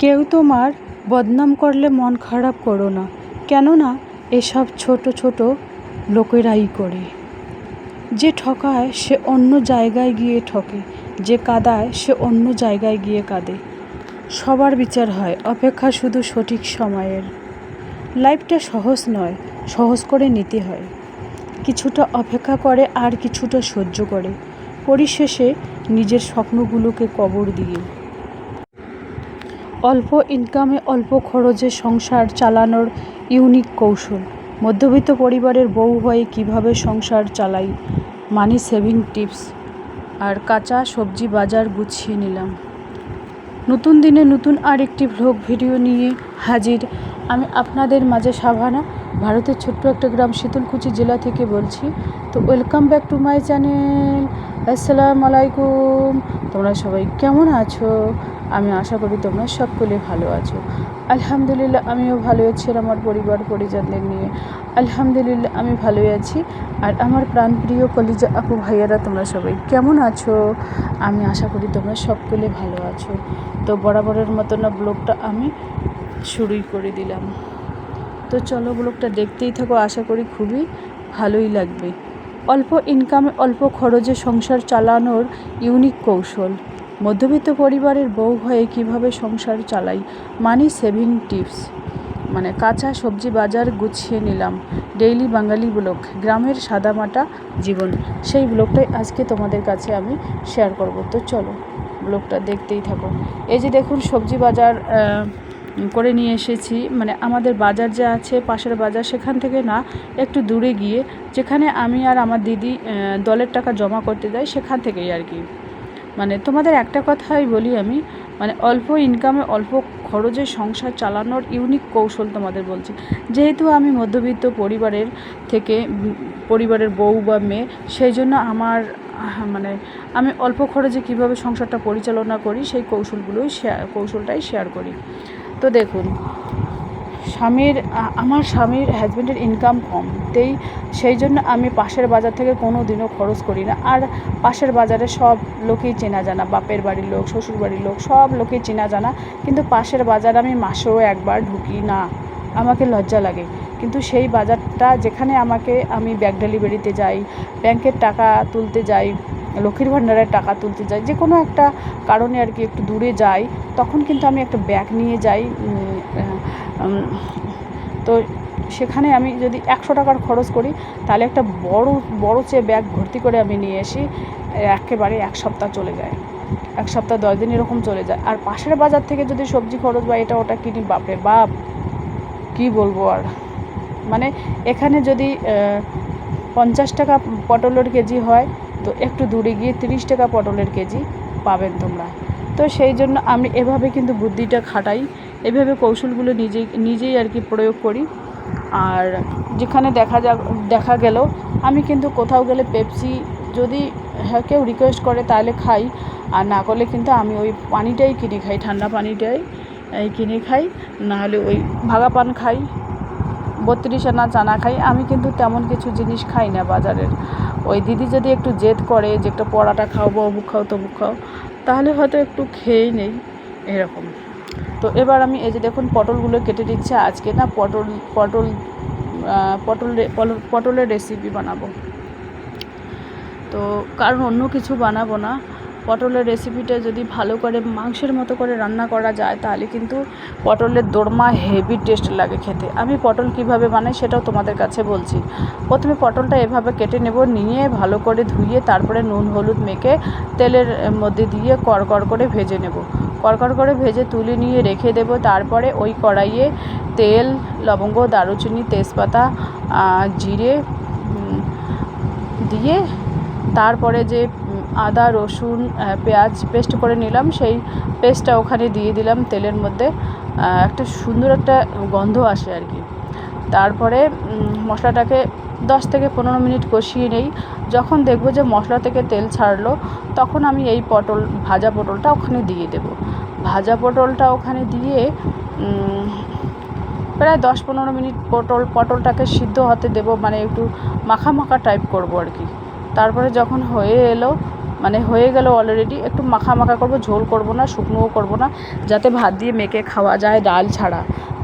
কেউ তোমার বদনাম করলে মন খারাপ করো না, কেননা এসব ছোট ছোট লোকেরাই করে। যে ঠকায় সে অন্য জায়গায় গিয়ে ঠকে, যে কাদায় সে অন্য জায়গায় গিয়ে কাঁদে। সবার বিচার হয়, অপেক্ষা শুধু সঠিক সময়ের। লাইফটা সহজ নয়, সহজ করে নিতে হয়। কিছুটা অপেক্ষা করে আর কিছুটা সহ্য করে। পরিশেষে নিজের স্বপ্নগুলোকে কবর দিয়ে। অল্প ইনকামে অল্প খরচে সংসার চালানোর ইউনিক কৌশল। মধ্যবিত্ত পরিবারের বউ হয়ে কীভাবে সংসার চালাই? মানি সেভিং টিপস আর কাঁচা সবজি বাজার গুছিয়ে নিলাম। নতুন দিনে নতুন আরেকটি ভ্লগ ভিডিও নিয়ে হাজির আমি আপনাদের মাঝে সাভানা, ভারতের ছোট্ট একটা গ্রাম শীতলকুচি জেলা থেকে বলছি। তো welcome back to my channel আসসালামু আলাইকুম। তোমরা সবাই কেমন আছো? আমি আশা করি তোমরা সকলে ভালো আছো। আলহামদুলিল্লাহ, আমিও ভালো আছি আর আমার পরিবার, পরিজনদের নিয়ে। আলহামদুলিল্লাহ, আমি ভালোই আছি। আর আমার প্রাণপ্রিয় কলিজা আপু ভাইয়ারা, তোমরা সবাই কেমন আছো? আমি আশা করি তোমরা সকলে ভালো আছো। তো বরাবরের মতো না ব্লগটা আমি শুরুই করে দিলাম। তো চলো ব্লগটা দেখতেই থাকো, আশা করি খুবই ভালোই লাগবে। অল্প ইনকামে অল্প খরচে সংসার চালানোর ইউনিক কৌশল। মধ্যবিত্ত পরিবারের বউ হয়ে কীভাবে সংসার চালাই? মানি সেভিং টিপস মানে কাঁচা সবজি বাজার গুছিয়ে নিলাম। Daily Bangali blog. গ্রামের সাদামাটা জীবন। সেই ব্লগটাই আজকে তোমাদের কাছে আমি শেয়ার করব। তো চলো ব্লগটা দেখতেই থাকো। এই যে দেখুন সবজি বাজার করে নিয়ে এসেছি। মানে আমাদের বাজার যে আছে, পাশের বাজার, সেখান থেকে না একটু দূরে গিয়ে যেখানে আমি আর আমার দিদি দলের টাকা জমা করতে যাই, সেখান থেকেই আর কি। মানে তোমাদের একটা কথাই বলি আমি মানে অল্প ইনকামে অল্প খরচে সংসার চালানোর ইউনিক কৌশল তোমাদের বলছি। যেহেতু আমি মধ্যবিত্ত পরিবারের থেকে পরিবারের বউ বা মেয়ে, সেই জন্য আমার মানে আমি অল্প খরচে কীভাবে সংসারটা পরিচালনা করি, সেই কৌশলগুলোই শেয়ার কৌশলটাই শেয়ার করি। তো দেখুন, স্বামীর আমার স্বামীর হাজব্যান্ডের ইনকাম কম। তেই, সেই জন্য আমি পাশের বাজার থেকে কোনো দিনও খরচ করি না। আর পাশের বাজারে সব লোকেই চেনা জানা, বাপের বাড়ির লোক, শ্বশুর বাড়ির লোক, সব লোকেই চেনা জানা। কিন্তু পাশের বাজার আমি মাসেও একবার ঢুকি না। আমাকে লজ্জা লাগে। কিন্তু সেই বাজারটা যেখানে আমাকে আমি ব্যাগ ডেলিভারিতে যাই ব্যাংকের টাকা তুলতে যাই লক্ষ্মীর ভাণ্ডারের টাকা তুলতে যাই, যে কোনো একটা কারণে আর কি একটু দূরে যাই, তখন কিন্তু আমি একটা ব্যাগ নিয়ে যাই তো সেখানে আমি যদি একশো টাকার খরচ করি, তাহলে একটা বড় বড় চেয়ে ব্যাগ ভর্তি করে আমি নিয়ে আসি একেবারে এক সপ্তাহ চলে যায়। এক সপ্তাহ, দশ দিন এরকম চলে যায়। আর পাশের বাজার থেকে যদি সবজি খরচ বা এটা ওটা কিনি, বাপরে বাপ! কি বলব আর? মানে এখানে যদি পঞ্চাশ টাকা পটলের কেজি হয় তো একটু দূরে গিয়ে তিরিশ টাকা পটলের কেজি পাবেন তোমরা। তো সেই জন্য আমি এভাবে কিন্তু বুদ্ধিটা খাটাই, এভাবে কৌশলগুলো নিজেই নিজেই আর কি প্রয়োগ করি। আর যেখানে দেখা যা, দেখা গেল, আমি কিন্তু কোথাও গেলে পেপসি যদি হ্যাঁ কেউ রিকোয়েস্ট করে তাহলে খাই। আর না করলে কিন্তু আমি ওই পানিটাই কিনে খাই, ঠান্ডা পানিটাই কিনে খাই নাহলে ওই ভাগা পান খাই, বত্রিশ আনা চানা খাই। আমি কিন্তু তেমন কিছু জিনিস খাই না বাজারের। ওই দিদি যদি একটু জেদ করে যে একটা পরাটা খাওয়াবো, অমুক খাও, তমুক খাও, তাহলে হয়তো একটু খেয়েই নেই এরকম। তো এবার আমি এই যে দেখুন পটলগুলো কেটে দিচ্ছে আজকে না পটল পটল পটল পটলের রেসিপি বানাবো। তো কারণ অন্য কিছু বানাবো না। পটলের রেসিপিটা যদি ভালো করে মাংসের মতো করে রান্না করা যায়, তাহলে কিন্তু পটলের দোরমা হেভি টেস্ট লাগে খেতে। আমি পটল কীভাবে বানাই সেটাও তোমাদের কাছে বলছি। প্রথমে পটলটা এভাবে কেটে নেব, নিয়ে ভালো করে ধুয়ে তারপরে নুন, হলুদ মেখে তেলের মধ্যে দিয়ে কড়কড় করে ভেজে নেব। কড়কড় করে ভেজে তুলে নিয়ে রেখে দেব। তারপরে ওই কড়াইয়ে তেল, লবঙ্গ, দারুচিনি, তেজপাতা জিরে দিয়ে তারপরে যে আদা, রসুন পেঁয়াজ পেস্ট করে নিলাম। সেই পেস্টটা ওখানে দিয়ে দিলাম তেলের মধ্যে। একটা সুন্দর একটা গন্ধ আসে আর কি। তারপরে মশলাটাকে দশ থেকে পনেরো মিনিট কষিয়ে নেই। যখন দেখব যে মশলা থেকে তেল ছাড়লো, তখন আমি এই পটল, ভাজা পটলটা ওখানে দিয়ে দেব। ভাজা পটলটা ওখানে দিয়ে প্রায় দশ পনেরো মিনিট পটল, পটলটাকে সিদ্ধ হতে দেবো। মানে একটু মাখা মাখা টাইপ করব আর কি। তারপরে যখন হয়ে এলো মানে হয়ে গেল অলরেডি একটু মাখা মাখা করব, ঝোল করব না, শুকনোও করব না, যাতে ভাত দিয়ে মেখে খাওয়া যায় ডাল ছাড়া।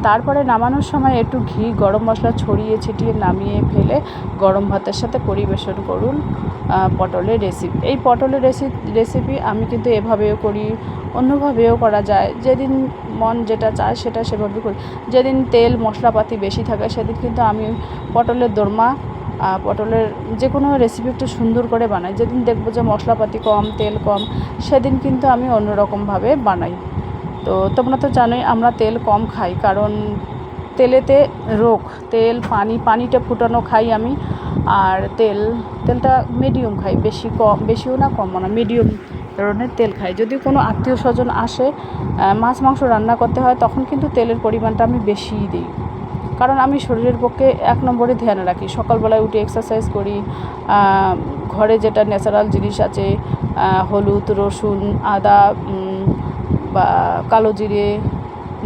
তারপরে নামানোর সময় একটু ঘি, গরম মশলা ছড়িয়ে ছিটিয়ে নামিয়ে ফেলে গরম ভাতের সাথে পরিবেশন করুন পটলের রেসিপি এই পটলের রেসি রেসিপি আমি কিন্তু এভাবেও করি, অন্যভাবেও করা যায়। যেদিন মন যেটা চায় সেটা সেভাবে করি। যেদিন তেল, মশলাপাতি বেশি থাকে, সেদিন কিন্তু আমি পটলের দোরমা পটলের যে কোনো রেসিপি একটু সুন্দর করে বানাই। যেদিন দেখব যে মশলাপাতি কম, তেল কম, সেদিন কিন্তু আমি অন্যরকমভাবে বানাই। তো তোমরা তো জানোই আমরা তেল কম খাই, কারণ তেলেতে রোগ, তেল, পানি, পানিটা ফুটানো খাই আমি, আর তেল, তেলটা মিডিয়াম খাই, বেশি কম, বেশিও না কমও না মিডিয়াম ধরনের তেল খাই। যদি কোনো আত্মীয় স্বজন আসে মাছ, মাংস রান্না করতে হয়, তখন কিন্তু তেলের পরিমাণটা আমি বেশিই দিই। কারণ আমি শরীরের পক্ষে এক নম্বরে ধ্যান রাখি। সকালবেলায় উঠে এক্সারসাইজ করি ঘরে যেটা ন্যাচারাল জিনিস আছে হলুদ, রসুন, আদা বা কালো জিরে,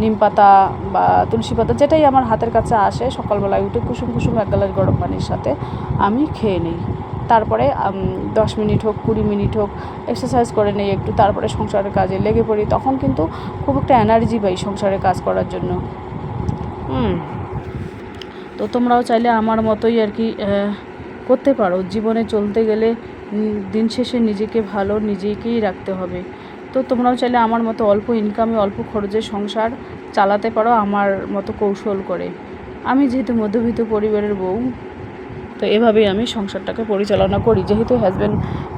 নিম পাতা বা তুলসী পাতা যেটাই আমার হাতের কাছে আসে, সকালবেলায় উঠে কুসুম কুসুম এক গ্লাস গরম পানির সাথে আমি খেয়ে নিই। তারপরে দশ মিনিট হোক, কুড়ি মিনিট হোক এক্সারসাইজ করে নিই একটু, তারপরে সংসারের কাজে লেগে পড়ি। তখন কিন্তু খুব একটা এনার্জি পাই সংসারের কাজ করার জন্য। হুম। তো তোমরাও চাইলে আমার মতোই আর কি করতে পারো। জীবনে চলতে গেলে দিন শেষে নিজেকে ভালো নিজেকেই রাখতে হবে। তো তোমরাও চাইলে আমার মতো অল্প ইনকামে অল্প খরচে সংসার চালাতে পারো আমার মতো কৌশল করে। আমি যেহেতু মধ্যবিত্ত পরিবারের বউ তো এভাবেই আমি সংসারটাকে পরিচালনা করি। যেহেতু হাজব্যান্ড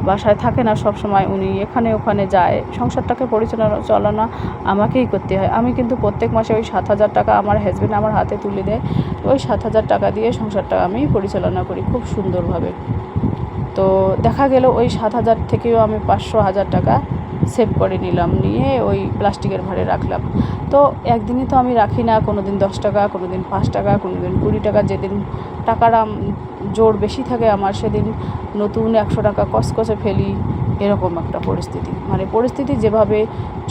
বাসায় থাকে না সব সময় উনি এখানে ওখানে যায়। সংসারটাকে পরিচালনা চালানো আমাকেই করতে হয়। আমি কিন্তু প্রত্যেক মাসে ওই সাত হাজার টাকা আমার হাজব্যান্ড আমার হাতে তুলে দেয়। ওই সাত হাজার টাকা দিয়ে সংসারটা আমি পরিচালনা করি খুব সুন্দরভাবে। তো দেখা গেল ওই সাত হাজার থেকেও আমি পাঁচশো হাজার টাকা সেভ করে নিলাম, নিয়ে ওই প্লাস্টিকের ভারে রাখলাম। তো একদিনই তো আমি রাখি না কোনো দিন দশ টাকা কোনো দিন পাঁচ টাকা কোনো দিন কুড়ি টাকা, যেদিন টাকার জোর বেশি থাকে, আমার সেদিন নতুন একশো টাকা কসকসে ফেলি, এরকম একটা পরিস্থিতি। মানে পরিস্থিতি যেভাবে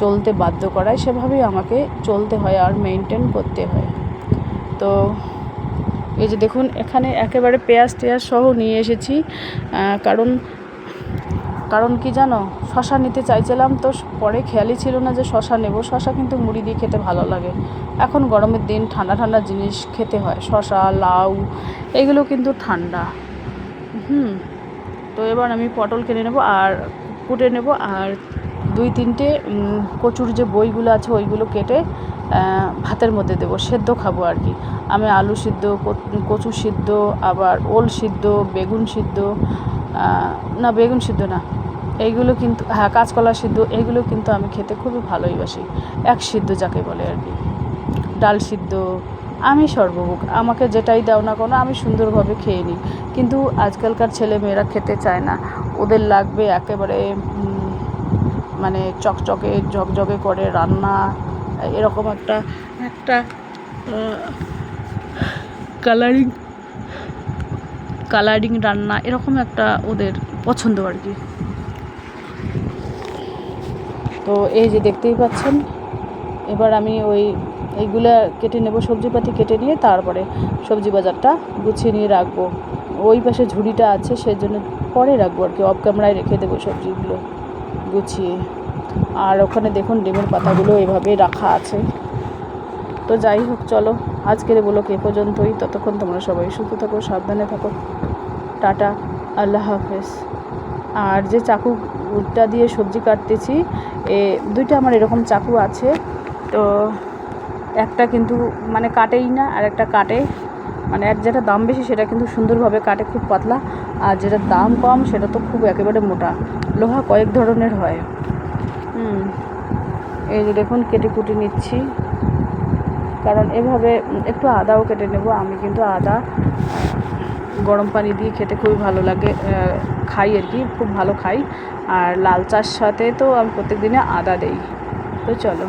চলতে বাধ্য করায়, সেভাবেই আমাকে চলতে হয় আর মেনটেন করতে হয়। তো এই যে দেখুন, এখানে একেবারে পেঁয়াজ টেয়াজ সহ নিয়ে এসেছি কারণ কারণ কি জানো? শশা নিতে চাইছিলাম তো পরে খেয়ালই ছিল না যে শশা নেব। শশা কিন্তু মুড়ি দিয়ে খেতে ভালো লাগে। এখন গরমের দিন ঠান্ডা ঠান্ডা জিনিস খেতে হয়। শশা, লাউ, এগুলো কিন্তু ঠান্ডা। হুম, তো এবার আমি পটল কিনে নেব আর কুটে নেব আর দুই তিনটে কচুর যে বইগুলো আছে ওইগুলো কেটে ভাতের মধ্যে দেবো। সেদ্ধ খাব আর কি। আমি আলু সিদ্ধ, কচু সিদ্ধ, আবার ওল সিদ্ধ, বেগুন সিদ্ধ না, বেগুন সিদ্ধ না। এইগুলো কিন্তু হ্যাঁ কাঁচকলা সিদ্ধ, এইগুলো কিন্তু আমি খেতে খুবই ভালোইবাসি এক সিদ্ধ যাকে বলে আর কি। ডাল সিদ্ধ, আমি সর্বভোগ। আমাকে যেটাই দাও না কোনো, আমি সুন্দরভাবে খেয়ে নিই। কিন্তু আজকালকার ছেলে মেয়েরা খেতে চায় না। ওদের লাগবে একেবারে মানে চকচকে, ঝকঝকে করে রান্না, এরকম একটা একটা কালারিং কালারিং রান্না এরকম একটা ওদের পছন্দ আর কি। তো এই যে দেখতেই পাচ্ছেন, এবার আমি ওই এইগুলা কেটে নেব সবজিপাতি কেটে নিয়ে, তারপরে সবজি বাজারটা গুছিয়ে নিয়ে রাখব। ওই পাশে ঝুড়িটা আছে সেই জন্য পরে রাখব আর কি অফ ক্যামেরায় রেখে দেবো সবজিগুলো গুছিয়ে। আর ওখানে দেখুন ডিমের পাতাগুলো এভাবে রাখা আছে। তো যাই হোক, চলো, আজকের বলো কে পর্যন্তই। ততক্ষণ তোমরা সবাই সুস্থ থাকো, সাবধানে থাকো। টাটা, আল্লাহ হাফেজ। আর যে চাকুটা দিয়ে সবজি কাটতেছি, এ দুইটা আমার এরকম চাকু আছে, তো একটা কিন্তু মানে কাটেই না, আর একটা কাটে। মানে এক যেটা দাম বেশি, সেটা কিন্তু সুন্দরভাবে কাটে, খুব পাতলা। আর যেটা দাম কম, সেটা তো খুব একেবারে মোটা। লোহা কয়েক ধরনের হয়। হুম, এই যে দেখুন কেটে কুটে নিচ্ছি। কারণ এভাবে একটু আদাও কেটে নেব, আমি কিন্তু আদা গরম পানি দিয়ে খেতে খুবই ভালো লাগে খাই আর কি, খুব ভালো খাই। আর লাল চার সাথে তো আমি প্রত্যেক দিনে আদা দেই। তো চলো।